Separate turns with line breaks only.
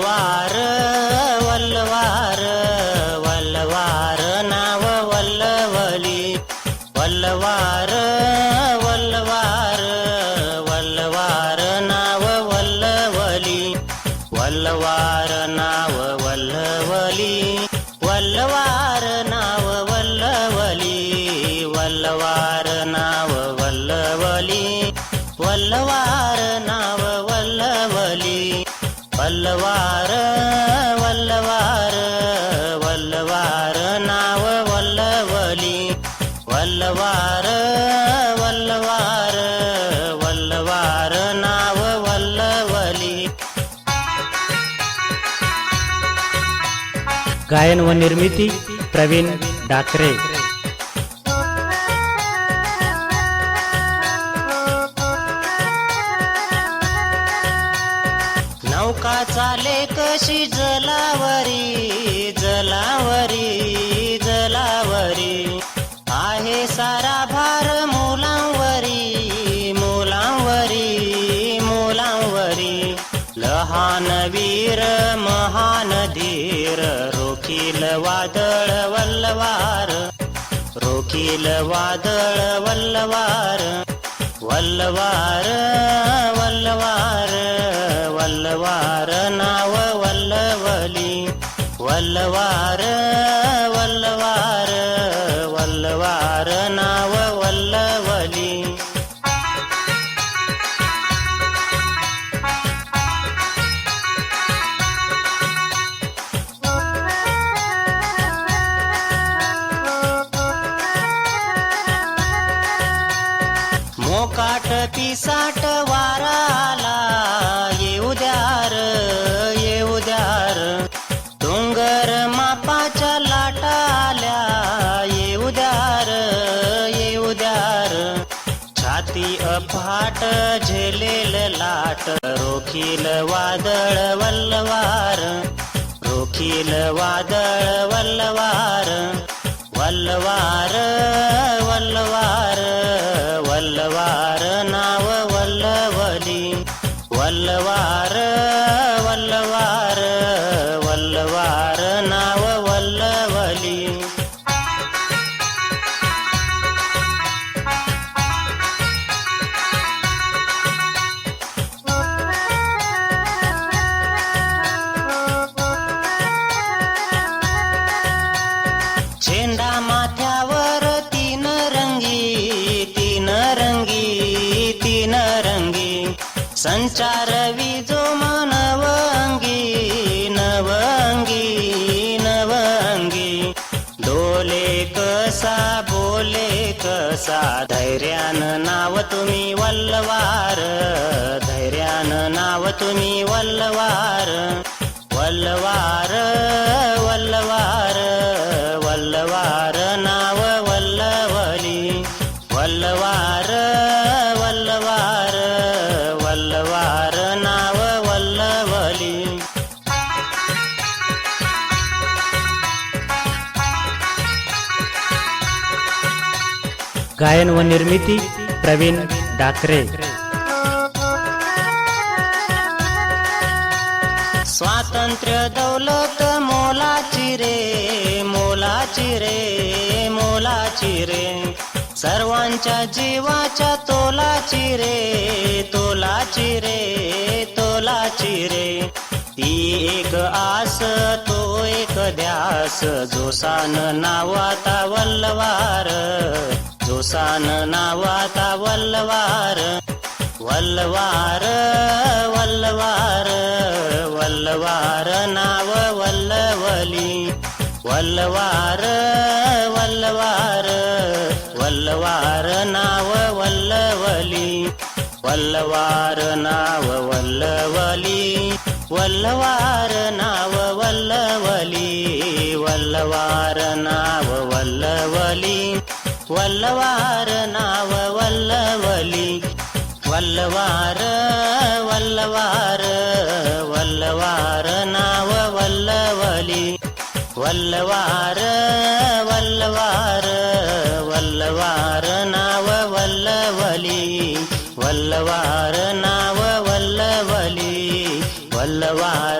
alive. वल्लवार वल्लवार वल्लवार नाव वल्लवली. वल्लवार वल्लवार वल्लवार नाव वल्लवली. गायन व निर्मिती
प्रवीण डाकरे.
नौका चाले कशी जलावरी जलावरी जलावरी. आहे सारा भार मुलांवरी मुलांवरी मुलांवरी. लहान वीर महान धीर रोखील वादळ वल्लवार. रोखील वादळ वल्लवार वल्लवार वल्लवार. वल्लवार नाव वल्लवली. वल्लवार वल्लवार वल्लवार नाव वल्लवली. मोकाट ती साठ वारा आला छाती अफाट झेलेल लाट रोखील वादळ वल्लवार रोखील वादळ वल्लवार वल्लवार वल्लवार वल्लवार नाव वल्लवली वल्लवार वल्लवार संचार विजो नवंगी नवंगी नवंगी. डोले कसा बोले कसा धैर्यान नाव तुम्ही वल्लवार धैर्यान नाव तुम्ही वल्लवार. वल्लवार गायन व निर्मिती
प्रवीण डाकरे.
स्वातंत्र्य दौलत मोलाची रे मोलाची रे मोलाची रे. सर्वांच्या जीवाच्या तोलाची रे तोलाची रे तोलाची रे. ती एक आस तो एक ध्यास जोसान नावाता वल्लवार सान नावाता वल्लवार वल्लवार वल्लवार वल्लवार नाव वल्लवली. वल्लवार वल्लवार वल्लवार नाव वल्लवली. वल्लवार नाव वल्लवली वल्लवार नाव वल्लवली. वल्लवार नाव वल्लवली. वल्लवार नाव वल्लवली. वल्लवार वल्लवार वल्लवार नाव वल्लवली. वल्लवार वल्लवार वल्लवार नाव वल्लवली. वल्लवार नाव वल्लवली. वल्लवार